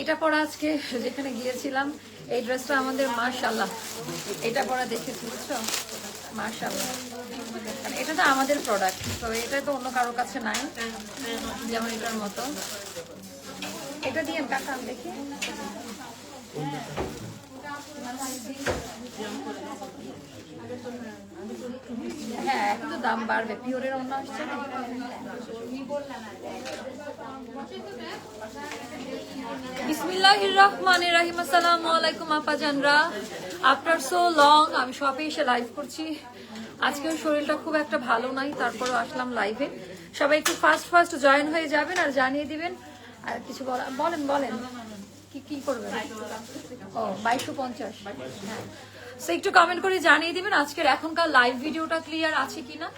এটা পরা আজকে যেখানে গিয়েছিলাম, এই ড্রেসটা আমাদের মাশাল্লাহ এটা পরা দেখেছি বুঝছ? মাশাল্লাহ মানে এটা তো আমাদের প্রোডাক্ট তো এটা তো অন্য কারোর কাছে নাই, যেমন এটার মতো। এটা দিয়ে কাকা দেখি। হ্যাঁ এখন তো দাম বাড়বে, পিওরের অন্য আসছে না? বিসমিল্লাহির রহমানির রহিম আসসালামু আলাইকুম আপা আফটার সো লং আমি শপে এসে লাইভ করছি। আজকেও শরীরটা খুব একটা ভালো নাই, তারপরেও আসলাম লাইভে সবাই একটু ফার্স্ট ফার্স্ট জয়েন হয়ে যাবেন আর জানিয়ে দিবেন। আর কিছু বলা বলেন বলেন। কি কি করবেন? ও বাইশশো পঞ্চাশ। হ্যাঁ। একটু কমেন্ট করে জানিয়ে দিবেন আজকের এখনকার লাইভ ভিডিওটা ক্লিয়ার আছে কিনা?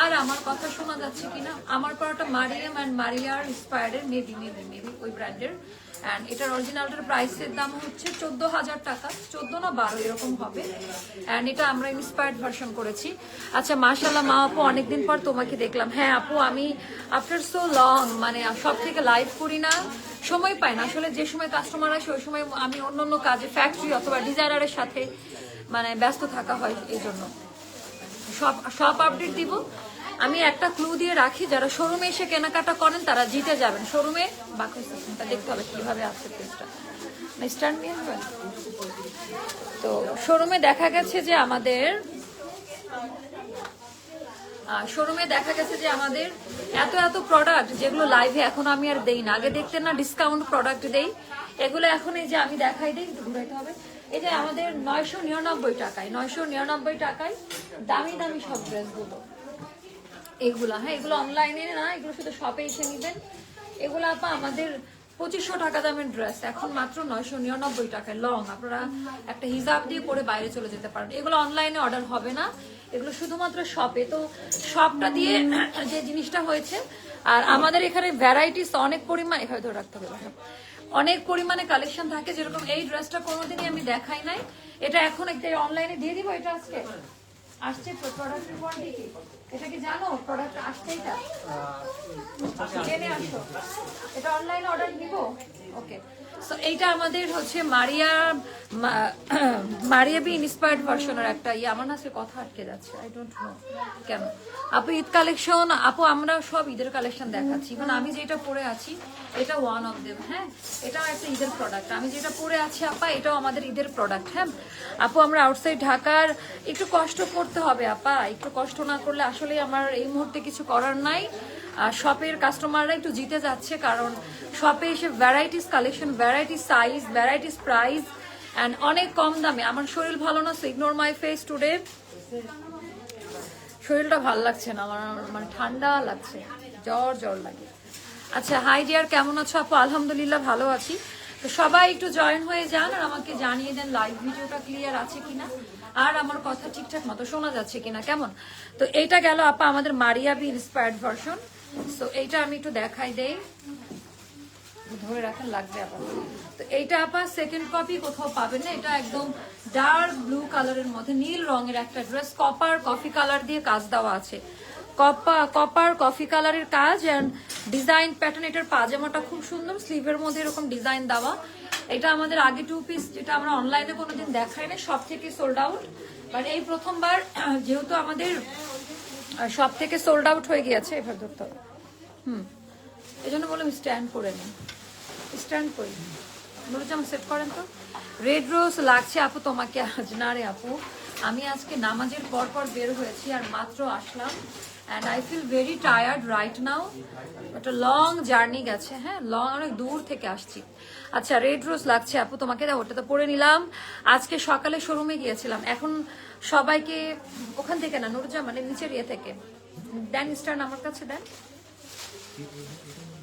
আর আমার কথা শোনা যাচ্ছে কিনা? আমার পরটা মারিয়াম অ্যান্ড মারিয়ার ইন্সপায়ার্ডের মেবি মেবি মেবি ওই ব্র্যান্ডের অ্যান্ড এটার অরিজিনালটার প্রাইসের দাম হচ্ছে চোদ্দ হাজার টাকা। চোদ্দ না বারো, এরকম হবে। অ্যান্ড এটা আমরা ইন্সপায়ার্ড ভার্সন করেছি। আচ্ছা মাশাল্লাহ মা আপু, অনেকদিন পর তোমাকে দেখলাম। হ্যাঁ আপু, আমি আফটার সো লং মানে সব থেকে লাইভ করি না, সময় পাই না। আসলে যে সময় কাস্টমার আসে, ওই সময় আমি অন্য অন্য কাজে ফ্যাক্টরি অথবা ডিজাইনারের সাথে মানে ব্যস্ত থাকা হয় এই জন্য। সব সব আপডেট দিব। আমি একটা ক্লু দিয়ে রাখি, যারা শোরুমে এসে কেনাকাটা করেন, তারা জিতে যাবেন। শোরুমে বাকি দেখতে হবে কীভাবে আসছে পেজটা তো শোরুমে দেখা গেছে যে আমাদের শোরুমে দেখা গেছে যে আমাদের এত এত প্রোডাক্ট যেগুলো লাইভে এখন আমি আর দেই না। আগে দেখতেন না ডিসকাউন্ট প্রোডাক্ট দেই। এগুলো এখন এই যে আমি দেখাই দিই ঘুরাইতে হবে। যে আমাদের নয়শো নিরানব্বই টাকায়, নয়শো নিরানব্বই টাকায় দামি দামি সব ড্রেসগুলো। এগুলা হ্যাঁ এগুলো অনলাইনে না, এগুলো শুধু শপে এসে নেবেন। এগুলো আপা আমাদের পঁচিশশো টাকা দামের ড্রেস এখন মাত্র নয়শো নিরানব্বই টাকায় লং আপনারা একটা হিসাব দিয়ে পরে বাইরে চলে যেতে পারেন। এগুলো অনলাইনে অর্ডার হবে না, এগুলো শুধুমাত্র শপে তো শপটা দিয়ে যে জিনিসটা হয়েছে, আর আমাদের এখানে ভ্যারাইটিস অনেক পরিমাণ এখানে ধরে রাখতে হবে। অনেক পরিমাণে কালেকশন থাকে যেরকম এই ড্রেসটা কোনোদিনই আমি দেখাই নাই। এটা এখন একটা অনলাইনে দিয়ে দিব এটা আজকে? আসছে তো প্রোডাক্টের পর কি? এটা কি জানো? প্রোডাক্ট আসছেই এটা জেনে আসো। এটা অনলাইনে অর্ডার দিব ওকে সো এইটা আমাদের হচ্ছে মারিয়া মারিয়া বি ইন্সপায়ার্ড ভার্সনের একটা ইয়ে। আমার না কথা আটকে যাচ্ছে। আই ডোন্ট নো কেন। আপু, ঈদ কালেকশন আপু, আমরা সব ঈদের কালেকশন দেখাচ্ছি। মানে আমি যেটা পরে আছি, এটা ওয়ান অফ দেম হ্যাঁ? এটাও একটা ঈদের প্রোডাক্ট আমি যেটা পরে আছি, আপা, এটাও আমাদের ঈদের প্রোডাক্ট হ্যাঁ? আপু, আমরা আউটসাইড ঢাকার, একটু কষ্ট করতে হবে, আপা। একটু কষ্ট না করলে আসলে আমার এই মুহূর্তে কিছু করার নাই। শপের কাস্টমাররা একটু জিতে যাচ্ছে কারণ শপে এসে varieties collection varieties size varieties price and অনেক কম দামে। আমার শরীর ভালো না so ignore my face today শরীরটা ভালো লাগছে না, আমার মানে ঠান্ডা লাগছে, জ্বর জ্বর লাগে। আচ্ছা হাই ডিয়ার কেমন আছো আপু? আলহামদুলিল্লাহ ভালো আছি। তো সবাই একটু জয়েন হয়ে যান আর আমাকে জানিয়ে দেন লাইভ ভিডিওটা ক্লিয়ার আছে কিনা। আর আমার কথা ঠিকঠাক মতো শোনা যাচ্ছে কিনা, কেমন? তো এটা গেল আপা আমাদের মারিয়া বি ইন্সপায়ার্ড ভার্সন তো এইটা আমি একটু দেখাই দেই। ধরে রাখেন, লাগবে আবার। তো এইটা আপা সেকেন্ড কপি কোথাও পাবেন না, এটা একদম ডার্ক ব্লু কালারের মধ্যে, নীল রঙের একটা ড্রেস কপার কফি কালার দিয়ে কাজ দেওয়া আছে। কপা কপার কফি কালারের কাজ অ্যান্ড ডিজাইন প্যাটার্ন এটার পাজামাটা খুব সুন্দর স্লিভের মধ্যে এরকম ডিজাইন দেওয়া। এটা আমাদের আগে টু পিস যেটা আমরা অনলাইনে কোনোদিন দেখাই না সব থেকে সোল্ড আউট বাট এই প্রথমবার, যেহেতু আমাদের সব থেকে সোল্ড আউট হয়ে গিয়েছে এবার ধরতে হবে হুম। এই জন্য বললাম স্ট্যান্ড করে নিন। স্ট্যান্ড করে করি যেমন সেট করেন তো। রেড রোজ লাগছে আপু তোমাকে আজ। না রে আপু, আমি আজকে নামাজের পর পর বের হয়েছি আর মাত্র আসলাম and I feel very tired right now একটা লং জার্নি গেছে হ্যাঁ? লং অনেক দূর থেকে আসছি। আচ্ছা রেড রোজ লাগছে আপু, তোমাকে দাও, ওটা তো পরে নিলাম। আজকে সকালে শোরুমে গিয়েছিলাম। এখন সবাইকে ওখান থেকে না, নুরজা মানে নিচের ইয়ে থেকে। দেন স্টার্ন আমার কাছে, দেন।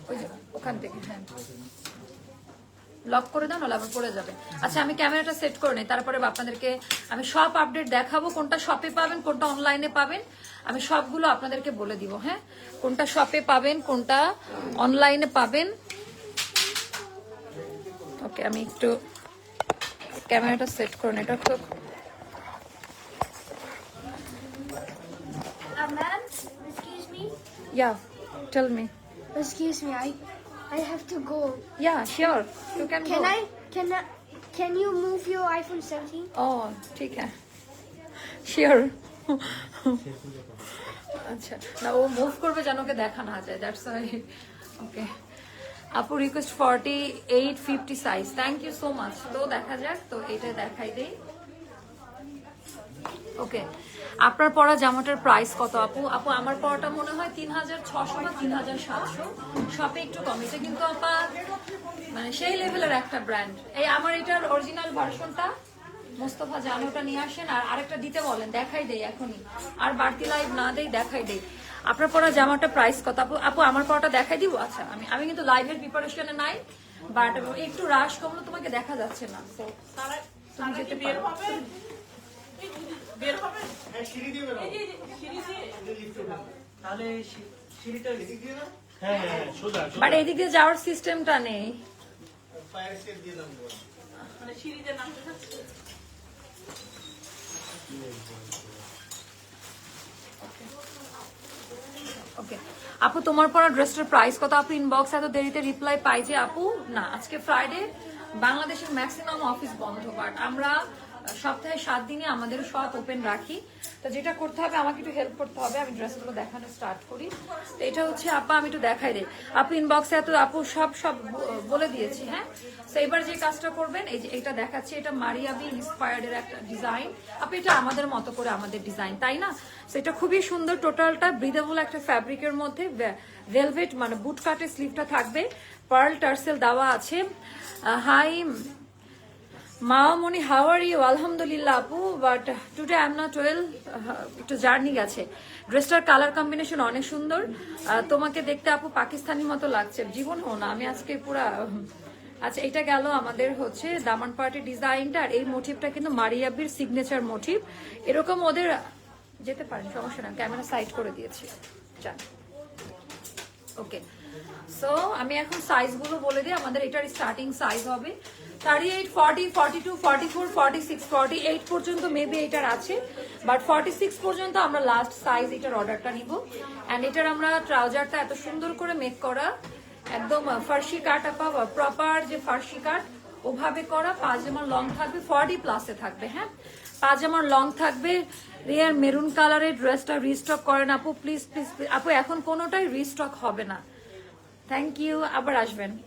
ওই ওখান থেকে হ্যাঁ। লক করে দাও নাহলে আবার পড়ে যাবে। আচ্ছা আমি ক্যামেরাটা সেট করে নিই তারপরে আপনাদেরকে আমি সব আপডেট দেখাবো কোনটা শপে পাবেন কোনটা অনলাইনে পাবেন আমি সবগুলো আপনাদেরকে বলে দিব হ্যাঁ? কোনটা শপে পাবেন কোনটা অনলাইনে পাবেন। ওকে আমি একটু ক্যামেরাটা সেট করে নিই এটা খুব Uh, ma'am, excuse me. Me Excuse me, I I have to go. Yeah, sure. You can Can go. I? Can I? Can you move your iPhone 17? ও ঠিক হ্যাঁ শিওর আচ্ছা না ও মুভ করবে যেন ওকে দেখা না যায় দ্যাটস ওয়াই ওকে আপু request forty eight fifty size thank you so much তো দেখা যাক তো এটা দেখাই দেই ওকে আপনার পরা জামাটার প্রাইস কত আপু? আপু, আমার পরাটা মনে হয় তিন হাজার ছশো বা তিন হাজার সাতশো। শপে একটু কম। এটা কিন্তু আপা মানে সেই লেভেলের একটা ব্র্যান্ড এই আমার এটার অরিজিনাল ভার্সনটা মোস্তফা জান, ওটা নিয়ে আসেন। আর আরেকটা দিতে বলেন, দেখাই দেই এখনই। আর বাড়তি লাইভ না দেই, দেখাই দেই। আপনার পরা জামাটা প্রাইস কত আপু? আপু, আমার পরাটা দেখাই দিব? আচ্ছা আমি আমি কিন্তু লাইভের প্রিপারেশনে নাই বাট একটু রাশ কমলো, তোমাকে দেখা যাচ্ছে না। তুমি যেতে পারো। তাহলে সিঁড়িটা এদিক দিয়ে না? হ্যাঁ হ্যাঁ হ্যাঁ, সোজা সোজা। বাট এদিকে যাওয়ার সিস্টেমটা নেই। ওকে। আপু তোমার পরা ড্রেসটার প্রাইস কত? আপু ইনবক্স এত দেরিতে রিপ্লাই পাই যে আপু না আজকে ফ্রাইডে বাংলাদেশের ম্যাক্সিমাম অফিস বন্ধ বাট আমরা সপ্তাহে সাত দিনে আমাদের শপ ওপেন রাখি। তো যেটা করতে হবে, আমাকে একটু হেল্প করতে হবে। আমি ড্রেসগুলো দেখানো স্টার্ট করি। তো এটা হচ্ছে, আপা, আমি একটু দেখাই দিই। আপু ইনবক্সে এত আপু, সব সব বলে দিয়েছি হ্যাঁ? তো এবার যে কাজটা করবেন, এই যে এটা দেখাচ্ছি। এটা মারিয়াবি ইন্সপায়ার্ডের একটা ডিজাইন আপু, এটা আমাদের মতো করে আমাদের ডিজাইন তাই না? তো এটা খুবই সুন্দর টোটালটা ব্রিদেবল একটা ফ্যাব্রিকের মধ্যে ভেলভেট মানে বুট কাটের স্লিভটা থাকবে। পার্ল টার্সেল দেওয়া আছে। হাই হাউ আর ইউ আলহামদুলিল্লাহ আপু but today I am not well একটু জার্নি গেছে। ড্রেসটার কালার কম্বিনেশন অনেক সুন্দর। তোমাকে দেখতে আপু পাকিস্তানি মতো লাগছে। জীবন হো না। আমি আজকে পুরা আচ্ছা এটা গেল আমাদের হচ্ছে দামান পার্টি ডিজাইনটা আর এই মোটিভটা কিন্তু মারিয়াবির সিগনেচার মোটিভ এরকম ওদের, যেতে পারেন, সমস্যা না ক্যামেরা সাইড করে দিয়েছি। যান। ওকে সো আমি এখন সাইজগুলো বলে দিই, আমাদের এটার স্টার্টিং সাইজ হবে। Thirty eight forty forty two forty four forty six forty eight পর্যন্ত মেবি এটার আছে। বাট ফর্টি সিক্স পর্যন্ত আমরা লাস্ট সাইজ এটার অর্ডারটা নিব। অ্যান্ড এটার আমরা ট্রাউজারটা এত সুন্দর করে মেক করা, একদম ফার্সি কাট আপা প্রপার যে ফার্সি কাট, ওভাবে করা, পাজামার লং থাকবে ফর্টি প্লাসে থাকবে হ্যাঁ? পাজামার লং থাকবে রিয়ার মেরুন কালারের ড্রেসটা রিস্টক করেন আপু প্লিজ প্লিজ আপু, এখন কোনোটাই রিস্টক হবে না। থ্যাংক ইউ আবার আসবেন।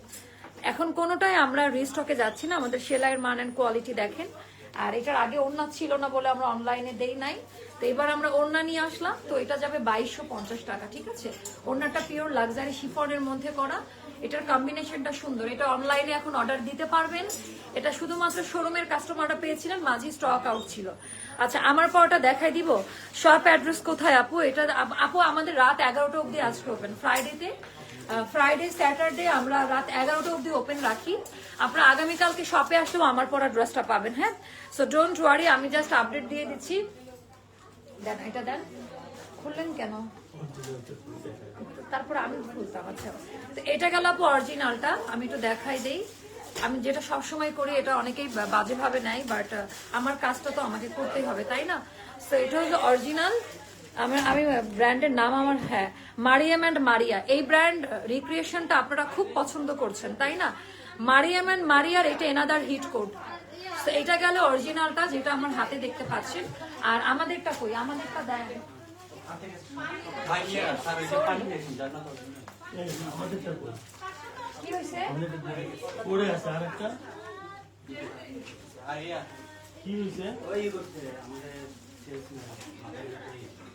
এখন কোনোটাই আমরা রিস্টকে যাচ্ছি না, আমাদের সেলাইয়ের মান অ্যান্ড কোয়ালিটি দেখেন। আর এটার আগে ওড়না ছিল না বলে আমরা অনলাইনে দেই নাই। তো এবার আমরা ওড়না নিয়ে আসলাম, তো এটা যাবে বাইশশো পঞ্চাশ টাকা, ঠিক আছে? ওড়নাটা পিওর লাক্সারি শিফনের মধ্যে করা। এটার কম্বিনেশনটা সুন্দর। এটা অনলাইনে এখন অর্ডার দিতে পারবেন। এটা শুধুমাত্র শোরুমের কাস্টমাররা পেয়েছিলেন, মাঝে স্টক আউট ছিল। আচ্ছা আমার পরটা দেখাই দিব। শপ অ্যাড্রেস কোথায়, আপু? এটা আপ- আমাদের রাত এগারোটা অবধি আজকে ওপেন ফ্রাইডেতে ফ্রাইডে স্যাটারডে আমরা রাত এগারোটা অবধি ওপেন রাখি। আপনারা আগামীকালকে শপে আসলেও আমার পরা ড্রেসটা পাবেন হ্যাঁ? সো ডোন্ট ওয়ারি আমি জাস্ট আপডেট দিয়ে দিচ্ছি। দেন, এটা দেন। খুললেন কেন? তারপর আমি খুলতাম আচ্ছা। তো এটা গেল আপু অরিজিনালটা আমি একটু দেখাই দেই। আমি যেটা সবসময় করি, এটা অনেকেই বাজেভাবে নেয় বাট আমার কাজটা তো আমাকে করতেই হবে, তাই না? তো এটা হলো অরিজিনাল আমার আমি ব্র্যান্ডের নাম আমার হ্যাঁ মারিয়াম অ্যান্ড মারিয়া। এই ব্র্যান্ড রিক্রিয়েশনটা আপনারা খুব পছন্দ করছেন তাই না? মারিয়াম অ্যান্ড মারিয়ার এটা এনাদার হিট কোড তো এটা গেল অরিজিনালটা যেটা আমার হাতে দেখতে পাচ্ছেন। আর আমাদেরটা কই? আমাদেরটা দেয়? কি হয়েছে পড়ে আছে আরেকটা কি হয়েছে ওই করছে, আমাদের salesman, আমাদের এই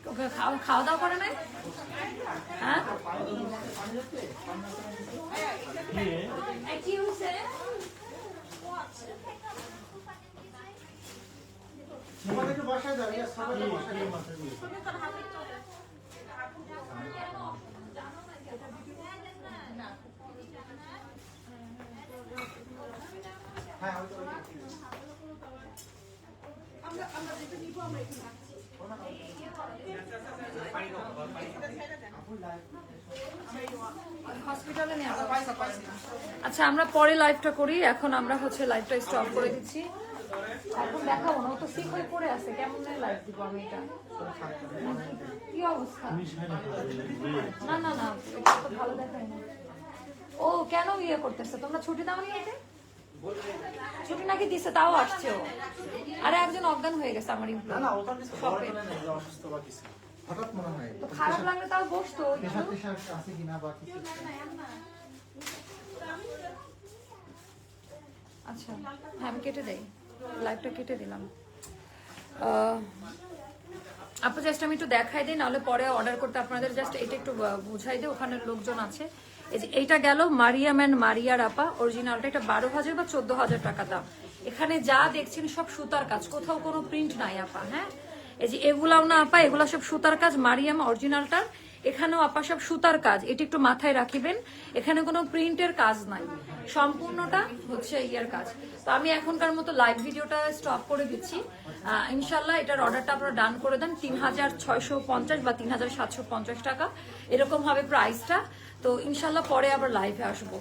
ওকে খাওয়া খাওয়া দাওয়া করে নাই হ্যাঁ? কি রে? এই কি হয়েছে কি কি মাথায় দিয়েছে? হসপিটালে নেওয়ার ব্যবস্থা করেন না। আচ্ছা আমরা পরে লাইভটা করি। এখন আমরা হচ্ছে লাইভটা স্টপ করে দিচ্ছি। এখন দেখাবো না তো সিক হয়ে পড়ে আছে। কেমন লাইভ দিব আমি এটা? কি অবস্থা। না না না, এটা তো ভালো দেখায় না। ও কেন ইয়ে করতেছে? তোমরা ছুটি দাও নি ওকে? ছুটি নাকি দিছে তাও আসছে ও। আরে একজন অজ্ঞান হয়ে গেছে আমার না না ওখানে অসুস্থ বা কিছু। হঠাৎ মনে হয় তো খারাপ লাগলে তাও বসতো আছে কিনা বা কিছু। আচ্ছা হ্যাঁ আমি কেটে দেই। লাইভটা কেটে দিলাম। আপু জাস্ট আমি একটু দেখাই দিই নাহলে পরে অর্ডার করতে আপনাদের জাস্ট এটা একটু বুঝাই দিই ওখানে লোকজন আছে। এইটা গেল মারিয়াম অ্যান্ড মারিয়ার আপা অরিজিনালটা এটা বারো হাজার বা চোদ্দ হাজার টাকা দাম। এখানে যা দেখছেন সব সুতার কাজ, কোথাও কোনো প্রিন্ট নাই আপা হ্যাঁ? এই যে এগুলাও না আপা, এগুলা সব সুতার কাজ, মারিয়াম অরিজিনালটার এখানেও আপা সব সুতার কাজ, এটি একটু মাথায় রাখিবেন, এখানে কোনো প্রিন্টের কাজ নাই। সম্পূর্ণটা হচ্ছে ইয়ার কাজ। তো আমি এখনকার মতো লাইভ ভিডিওটা স্টপ করে দিচ্ছি। ইনশাল্লাহ এটার অর্ডারটা আপনারা ডান করে দেন, তিন হাজার ছয়শো পঞ্চাশ বা তিন হাজার সাতশো পঞ্চাশ টাকা। এরকম হবে প্রাইসটা তো ইনশাল্লাহ পরে আবার লাইভে আসব।